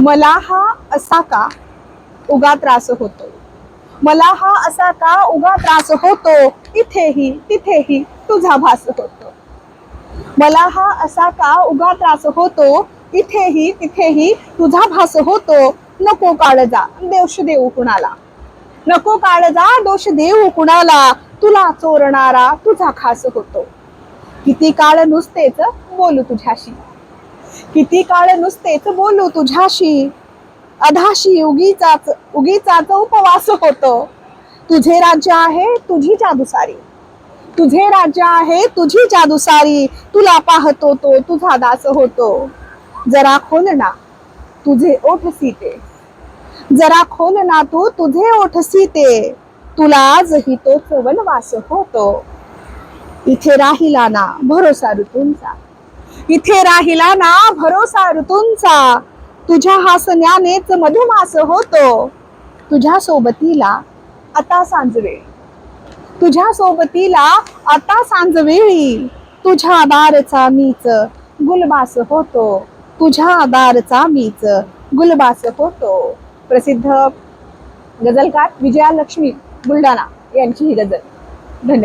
मला हा असा का उगा त्रास होतो? मला हा असा का उगा त्रास होतो? इथेही तिथेही तुझा भास होतो. मला हा असा का उगा त्रास होतो? इथेही तिथेही तुझा भास होतो? नको काळजा देवश देऊ कुणाला? नको काळजा दोष देऊ कुणाला? तुला चोरणारा तुझा खास होतो. किती काळ नुसतेच बोलू तुझ्याशी. किती काळ नुसतेच बोलू तुझ्याशी. अधाशी उगीचाच उगीचाच उपवास होतो. तुझे राज्य आहे तुझी जादुसारी. तुझे राज्य आहे तुझी जादुसारी. तुला पाहतो तो तुझा दास होतो. जरा खोल ना तुझे ओठ सीते. जरा खोल ना तू तुझे ओठ सीते. तुला आजही तो वनवास होतो. इथे राहिला ना भरोसा ऋतूंचा इथे राहिला ना भरोसा ऋतूंचा. तुझ्या हासण्यानेच मधुमास होतो. तुझ्या सोबतीला आता सांजवे. तुझ्या सोबतीला आता सांजवेळी. तुझ्या दारचा मीच गुलबास होतो. तुझ्या दारचा मीच गुलबास होतो. प्रसिद्ध गझलकार विजया लक्ष्मी बुलढाणा यांची ही गझल. धन्यवाद.